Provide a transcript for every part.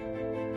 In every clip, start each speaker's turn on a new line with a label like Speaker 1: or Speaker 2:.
Speaker 1: อ่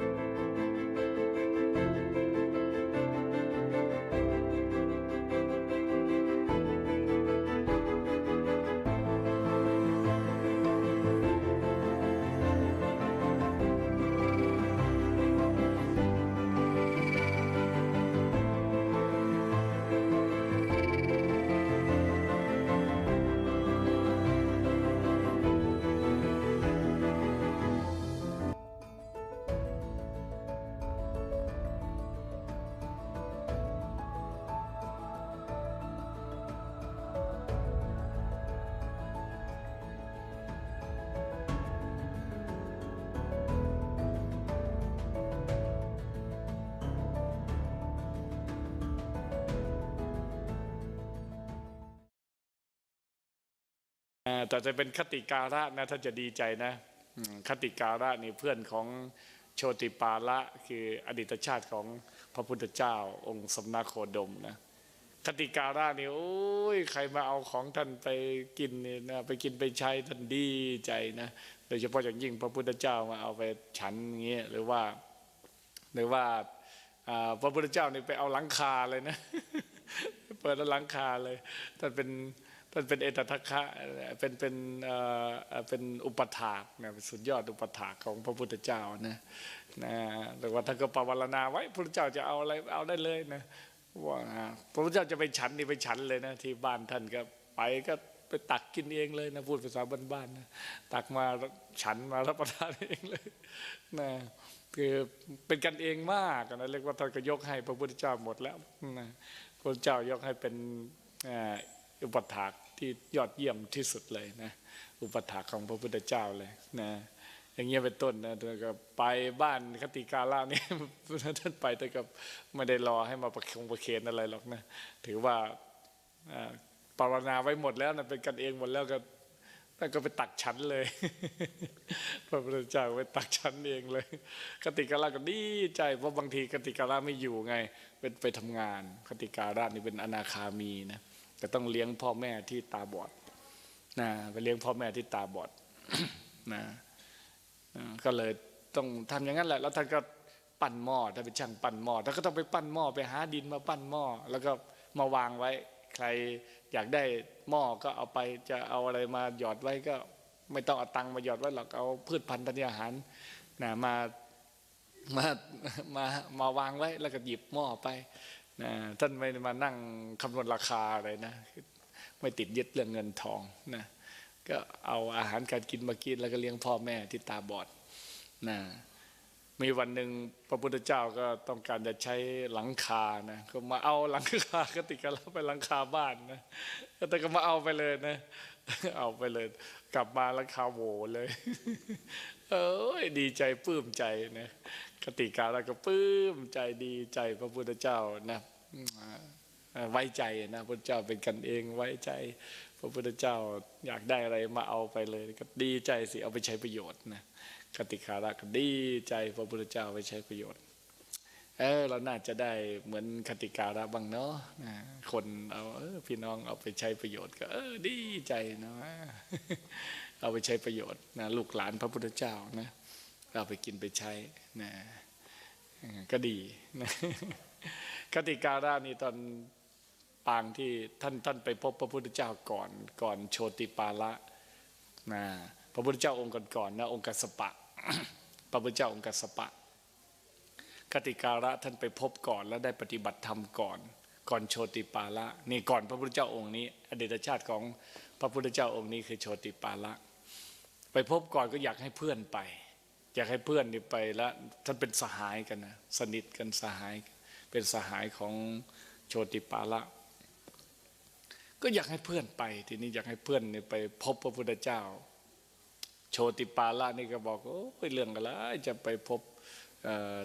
Speaker 1: แต่จะเป็นคติการะนะท่านจะดีใจนะคติการะนี่เพื่อนของโชติปาละคืออดีตชาติของพระพุทธเจ้า องค์สมณโคดมนะคติการะนี่โอ้ยใครมาเอาของท่านไปกินเนี่ยนะไปกินไปใช้ท่านดีใจนะโดยเฉพาะอย่างยิ่งพระพุทธเจ้ามาเอาไปฉันอย่างเงี้ยหรือว่าหรือว่าอ่าพระพุทธเจ้านี่ไปเอาหลังคาเลยนะเปิดหลังคาเลยท่านเป็น ท่านเป็นเอตทัคคะเป็นเป็นเอ่อเอ่อเป็นอุปถากนะเป็นสุดยอดอุปถากของพระพุทธเจ้านะนะแต่ว่าท่านก็ปรารณาไว้พระพุทธเจ้าจะเอาอะไรเอาได้เลยนะว่าพระพุทธเจ้าจะไปฉันนี่ไปฉันเลยนะที่บ้านท่านก็ไปก็ไปตักกินเองเลยนะพูดภาษาบ้านๆนะตักมาฉันมารับประทานเองเลยนะคือเป็นกันเองมากนะเรียกว่าท่านก็ยกให้พระพุทธเจ้าหมดแล้วนะพระพุทธเจ้ายกให้เป็นอุปถาก ที่ยอดเยี่ยมที่สุดเลยนะอุปถาของพระพุทธเจ้าเลยนะอย่างเงี้ยเป็นต้นนะแล้วก็ไปบ้านคติกาล่านี่ท่านไปแต่กับไม่ได้รอให้มาประคงประเคนอะไรหรอกนะถือว่าปรารณาไว้หมดแล้วนะเป็นกันเองหมดแล้วก็ท่านก็ไปตักฉันเลย พระพุทธเจ้าไปตักฉันเองเลยคติกาลาก็ดีใจเพราะบางทีคติกาลาไม่อยู่ไงเป็นไปทำงานคติการานี่เป็นอนาคามีนะ ก็ต้องเลี้ยงพ่อแม่ที่ตาบอดนะไปเลี้ยงพ่อแม่ที่ตาบอดนะก็เลยต้องทำอย่างนั้นแหละ แล้วท่านก็ปั้นหม้อถ้านเป็นช่างปั้นหม้อท่านก็ต้องไปปั้นหม้อไปหาดินมาปั้นหม้อแล้วก็มาวางไว้ ใครอยากได้หม้อก็เอาไปจะเอาอะไรมาหยอดไว้ก็ไม่ต้องเอาตังค์มาหยอดไว้หรอกเอาพืชพันธุ์ธัญญาหารนะมามามามาวางไว้แล้วก็หยิบหม้อไป นะท่านไม่มานั่งคำนวณราคาอะไรนะไม่ติดยึดเรื่องเงินทองนะก็เอาอาหารการกินมากินแล้วก็เลี้ยงพ่อแม่ที่ตาบอดนะมีวันหนึ่งพระพุทธเจ้าก็ต้องการจะใช้หลังคานะก็มาเอาหลังคากติกาแล้วไปหลังคาบ้านนะแต่ก็มาเอาไปเลยนะ เอาไปเลย กลับมาแล้วคาโวเลยเอ้ยดีใจปลื้มใจนะ กติกาแล้วก็ปลื้มใจดีใจพระพุทธเจ้านะไว้ใจนะพระพุทธเจ้าเป็นกันเองไว้ใจ พระพุทธเจ้าอยากได้อะไรมาเอาไปเลยก็ดีใจสิเอาไปใช้ประโยชน์นะกติกาละก็ดีใจพระพุทธเจ้าไปใช้ประโยชน์เออเราน่าจะได้เหมือนคติการะบ้างเนาะนะคนเอาเออพี่น้องเอาไปใช้ประโยชน์ก็ เออดีใจนะเอาไปใช้ประโยชน์นะลูกหลานพระพุทธเจ้านะ เอาไปกินไปใช้นะก็ดีนะคติการะนี่ตอนปางที่ท่านท่านไปพบพระพุทธเจ้าก่อนก่อนโชติปาละนะพระพุทธเจ้าองค์ก่อนๆนะองค์กัสปะ พระพุทธเจ้าองค์กัสปะกติการะท่านไปพบก่อนแล้วได้ปฏิบัติธรรมก่อน ก่อนโชติปาละนี่ก่อนพระพุทธเจ้าองค์นี้ อดีตชาติของพระพุทธเจ้าองค์นี้คือโชติปาละไปพบก่อนก็อยากให้เพื่อนไป อยากให้เพื่อนนี่ไปแล้วท่านเป็นสหายกันนะสนิทกันสหาย เป็นสหายของโชติปาละ ก็อยากให้เพื่อนไป ทีนี้อยากให้เพื่อนนี่ไปพบพระพุทธเจ้า โชติปาละนี่ก็บอกโอ้ยเรื่องอะไรจะไปพบเอ่อ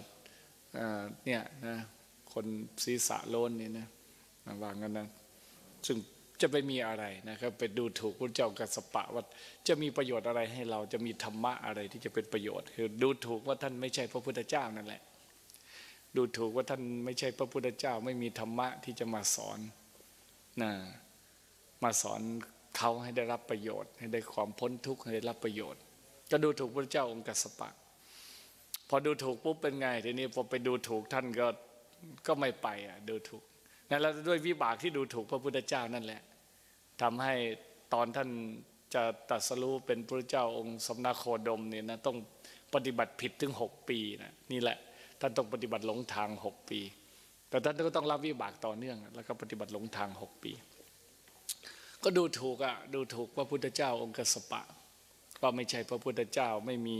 Speaker 1: อ่าเนี่ยนะคนศีรษะโลนนี่นะวางกันนะซึ่ง จะไปมีอะไรนะครับไปดูถูกพระเจ้ากัสสปะว่าจะมีประโยชน์อะไรให้เราจะมีธรรมะอะไรที่จะเป็นประโยชน์ คือดูถูกว่าท่านไม่ใช่พระพุทธเจ้านั่นแหละ ดูถูกว่าท่านไม่ใช่พระพุทธเจ้า ไม่มีธรรมะที่จะมาสอนนะมาสอนเขาให้ได้รับประโยชน์ ให้ได้ความพ้นทุกข์ให้ได้รับประโยชน์ ก็ดูถูกพระเจ้าองค์กัสปะพพอดูถูกปุ๊บเป็นไงทีนี้พอไปดูถูกท่านก็ก็ไม่ไปอะดูถูก นั่นแล้วด้วยวิบากที่ดูถูกพระพุทธเจ้านั่นแหละทำให้ตอนท่านจะตรัสรู้เป็นพระเจ้าองค์สมณโคดมเนี่ยนะต้องปฏิบัติผิดถึงหกปีนะนี่แหละท่านต้องปฏิบัติหลงทางหกปี แต่ท่านก็ต้องรับวิบากต่อเนื่อง แล้วก็ปฏิบัติหลงทางหกปี ก็ดูถูกอะดูถูกพระพุทธเจ้าองค์กสปะว่าไม่ใช่พระพุทธเจ้าไม่มี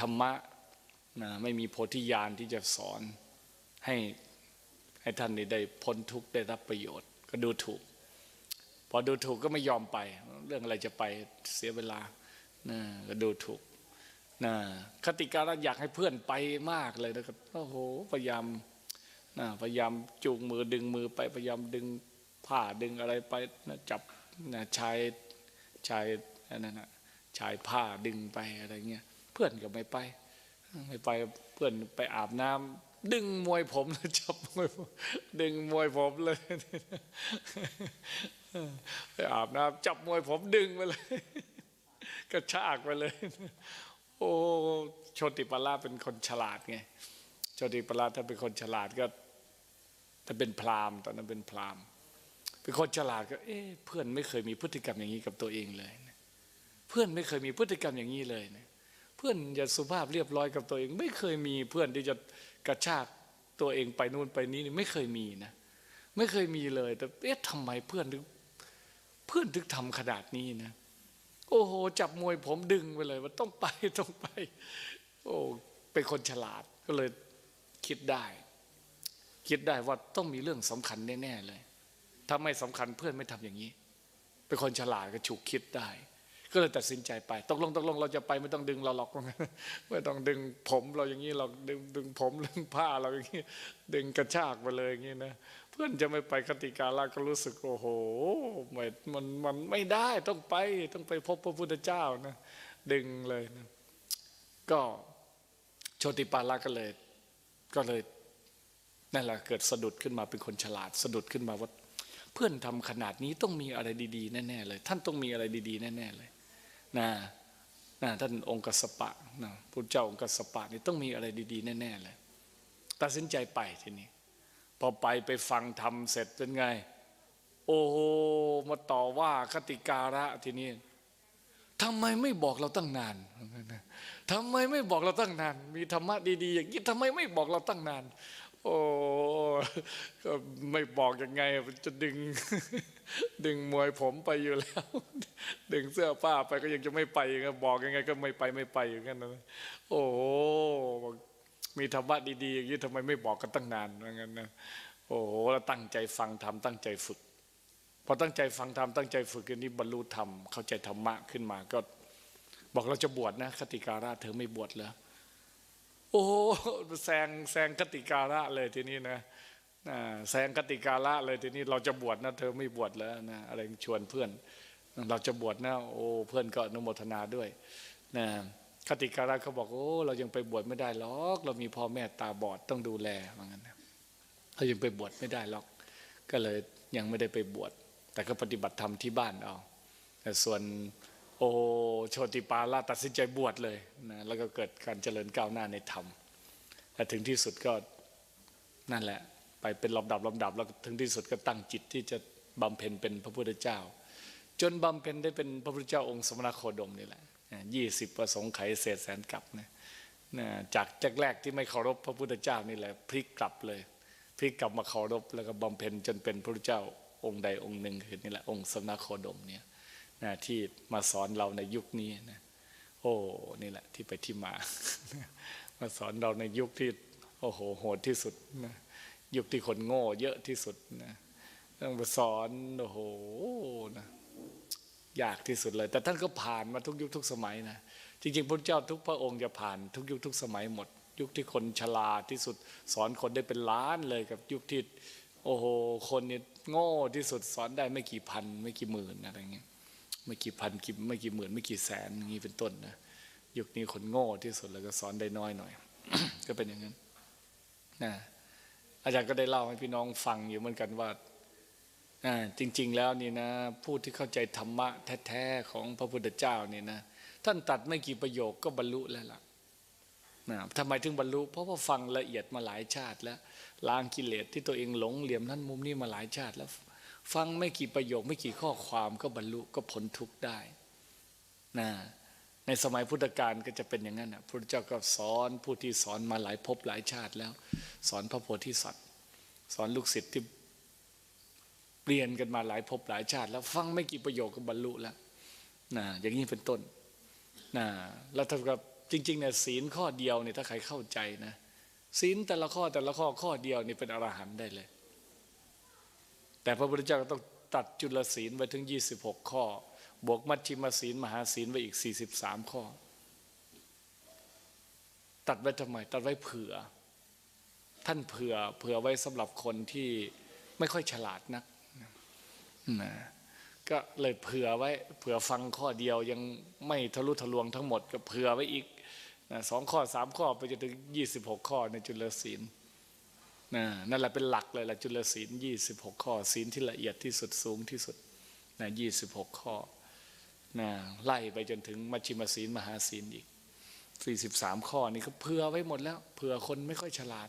Speaker 1: ธรรมะนะไม่มีโพธิญาณที่จะสอนให้ ให้ท่านนี่ได้พ้นทุกข์ได้รับประโยชน์ ก็ดูถูก พอดูถูกก็ไม่ยอมไป เรื่องอะไรจะไปเสียเวลานะก็ดูถูกนะคติการอยากให้เพื่อนไปมากเลยนะครับโอ้โหพยายามนะพยายามจูงมือดึงมือไปพยายามดึงผ้าดึงอะไรไปนะจับนะชายชายอันนั้นนะชายผ้าดึงไปอะไรเงี้ยเพื่อนก็ไม่ไป ไม่ไปเพื่อนไปอาบน้ำ ดึงมวยผมแล้วจับมวยผมดึงมวยผมเลยไปอาบน้ำจับมวยผมดึงไปเลยกระชากไปเลย โอ้โชติปราเป็นคนฉลาดไงโชติปราถ้าเป็นคนฉลาดก็ถ้าเป็นพราหมณ์ตอนนั้นเป็นพราหมณ์เป็นคนฉลาดก็ เอ๊ะเพื่อนไม่เคยมีพฤติกรรมอย่างนี้กับตัวเองเลยเพื่อนไม่เคยมีพฤติกรรมอย่างนี้เลยเพื่อนจะสุภาพเรียบร้อยกับตัวเอง ไม่เคยมีเพื่อนที่จะ กระชากตัวเองไปนู่นไปนี้ไม่เคยมีนะ ไม่เคยมีเลย แต่เอ๊ะทำไมเพื่อนถึงเพื่อนถึงทำขนาดนี้นะโอ้โห จับมวยผมดึงไปเลยว่าต้องไปต้องไป โอ้เป็นคนฉลาดก็เลยคิดได้ คิดได้ว่าต้องมีเรื่องสำคัญแน่ๆเลยถ้าไม่สำคัญเพื่อนไม่ทำอย่างนี้ เป็นคนฉลาดก็ฉุกคิดได้ ก็เลยตัดสินใจไป ตกลงตกลงเราจะไปไม่ต้องดึงเราหรอกไม่ต้องดึงผมเราอย่างนี้เราดึงดึงผมดึงผ้าเราอย่างนี้ดึงกระชากไปเลยอย่างนี้นะเพื่อนจะไม่ไปคติกาลาก็รู้สึกโอ้โหไม่มันมันไม่ได้ต้องไปต้องไปพบพระพุทธเจ้านะดึงเลยนะก็โชติปาละก็เลยก็เลยนั่นแหละเกิดสะดุดขึ้นมาเป็นคนฉลาด สะดุดขึ้นมาว่าเพื่อนทำขนาดนี้ต้องมีอะไรดี ๆ แน่ ๆ เลย ท่านต้องมีอะไรดี ๆ แน่ ๆ เลย นะนะท่านองค์กสปะนะพุทธเจ้าองค์กสปะนี่ต้องมีอะไรดีๆแน่ๆเลยตัดสินใจไปทีนี้ พอไปไปฟังทำเสร็จเป็นไง โอ้โหมาต่อว่าคติการะทีนี้ทำไมไม่บอกเราตั้งนานทำไมไม่บอกเราตั้งนาน มีธรรมะดีๆอย่างนี้ทำไมไม่บอกเราตั้งนาน โอ้ก็ไม่บอกยังไงจะดึง ดึงมวยผมไปอยู่แล้ว ดึงเสื้อผ้าไปก็ยังจะไม่ไปยังบอกยังไง ก็ไม่ไปไม่ไปอย่างนั้นนะโอ้โหมีธรรมะดีๆอย่างนี้ทำไมไม่บอกกันตั้งนานอย่างนั้นนะโอ้โหแล้วตั้งใจฟังทำตั้งใจฝึกพอตั้งใจฟังธรรมตั้งใจฝึกอันนี้บรรลุธรรมเข้าใจธรรมะขึ้นมาก็ บอกเราจะบวชนะคติการะเธอไม่บวชแล้วโอ้แซงแซงคติการะเลยทีนี้นะ แซงคติการะเลยทีนี้เราจะบวชนะเธอไม่บวชแล้วนะอะไรชวนเพื่อน เราจะบวชนะโอ้เพื่อนก็อนุโมทนาด้วยนะคติการะเขาบอกโอ้เรายังไปบวชไม่ได้หรอก เรามีพ่อแม่ตาบอดต้องดูแลว่างั้นนะเรายังไปบวชไม่ได้หรอก ก็เลยยังไม่ได้ไปบวชแต่ก็ปฏิบัติธรรมที่บ้านเอาแต่ส่วนโอโชติปาละตัดสินใจบวชเลยนะแล้วก็เกิดการเจริญก้าวหน้าในธรรมแต่ถึงที่สุดก็นั่นแหละ ไปเป็นลำดับลำดับแล้วถึงที่สุดก็ตั้งจิตที่จะบำเพ็ญเป็นพระพุทธเจ้า จนบำเพ็ญได้เป็นพระพุทธเจ้าองค์สมณโคดมนี่แหละยี่สิบประสงค์ไขเศษแสนกลับนะจากจากแรกที่ไม่เคารพพระพุทธเจ้านี่แหละพลิกกลับเลยพลิกกลับมาเคารพแล้วก็บำเพ็ญจนเป็นพระพุทธเจ้าองค์ใดองค์หนึ่งคือนี่แหละองค์สมณโคดมเนี่ยนะที่มาสอนเราในยุคนี้นะโอ้นี่แหละที่ไปที่มา มาสอนเราในยุคที่โอ้โหโหดที่สุดนะ ยุคที่คนโง่ เยอะที่สุดนะต้องมาสอนโอ้โหนะยากที่สุดเลย แต่ท่านก็ผ่านมาทุกยุคทุกสมัยนะจริงๆพระเจ้าทุกพระองค์จะผ่านทุกยุคทุกสมัยหมด ยุคที่คนฉลาดที่สุด สอนคนได้เป็นล้านเลยกับยุคที่โอ้โหคนเนี่ยโง่ที่สุดสอนได้ไม่กี่พัน ไม่กี่หมื่นอะไรเงี้ยไม่กี่พันกี่ไม่กี่หมื่น ไม่กี่แสนอย่างนี้เป็นต้นนะยุคนี้คนโง่ที่สุดแล้วก็สอนได้น้อยหน่อย ก็เป็นอย่างนั้นนะ อาจารย์ก็ได้เล่าให้พี่น้องฟังอยู่เหมือนกันว่าจริง ๆ แล้วนี่นะผู้ที่เข้าใจธรรมะแท้ๆของพระพุทธเจ้านี่นะท่านตัดไม่กี่ประโยคก็บรรลุแล้วล่ะนะทำไมถึงบรรลุ เพราะว่าฟังละเอียดมาหลายชาติ แล้วล้างกิเลสที่ตัวเองหลงเหลี่ยมนั้นมุมนี้มาหลายชาติแล้ว ฟังไม่กี่ประโยคไม่กี่ข้อความก็บรรลุก็พ้นทุกข์ได้นะ ในสมัยพุทธกาลก็จะเป็นอย่างนั้นนะพระเจ้าก็สอนผู้ที่สอนมาหลายภพหลายชาติแล้ว สอนพระโพธิสัตว์ สอนลูกศิษย์ที่เรียนกันมาหลายภพหลายชาติ แล้วฟังไม่กี่ประโยคก็บรรลุแล้วนะอย่างนี้เป็นต้นนะแล้วถ้ากับจริงๆเนี่ยศีลข้อเดียวเนี่ยถ้าใครเข้าใจนะศีลแต่ละข้อแต่ละข้อข้อเดียวนี่เป็นอรหันต์ได้เลย แต่พระพุทธเจ้าก็ต้องตัดจุลศีลไว้ถึง 26 ข้อ บวกมัชชิมศีลมหาศีลไว้อีก 43 ข้อ ตัดไว้ทำไม ตัดไว้เผื่อ ท่านเผื่อเผื่อไว้สำหรับคนที่ไม่ค่อยฉลาดนักนะก็เลยเผื่อไว้เผื่อฟังข้อเดียวยังไม่ทะลุทะลวงทั้งหมด ก็เผื่อไว้อีกนะสองข้อสามข้อไปจนถึง26ข้อในจุลศีลนะนั่นแหละเป็นหลักเลยแหละจุลศีล26ข้อศีลที่ละเอียดที่สุดสูงที่สุดนะ26ข้อ นะไล่ไปจนถึงมัชชิมศีลมหาศีลอีก 43 ข้อนี่ก็เผื่อไว้หมดแล้วเผื่อคนไม่ค่อยฉลาด